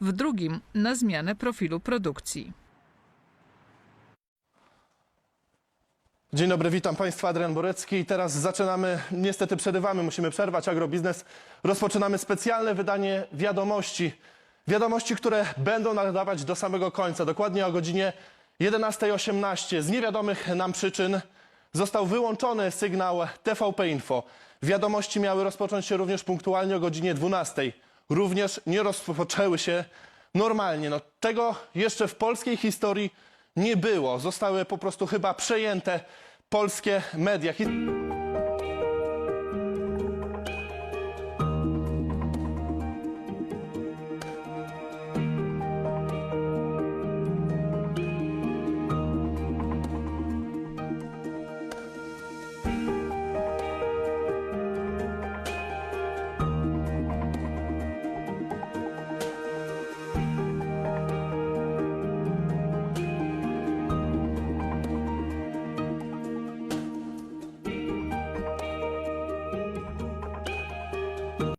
w drugim na zmianę profilu produkcji. Dzień dobry, witam Państwa, Adrian Borecki. I teraz zaczynamy, niestety przerywamy, musimy przerwać agrobiznes. Rozpoczynamy specjalne wydanie wiadomości. Wiadomości, które będą nadawać do samego końca. Dokładnie o godzinie 11.18. Z niewiadomych nam przyczyn został wyłączony sygnał TVP Info. Wiadomości miały rozpocząć się również punktualnie o godzinie 12.00. Również nie rozpoczęły się normalnie. No, tego jeszcze w polskiej historii nie było. Zostały po prostu chyba przejęte polskie media.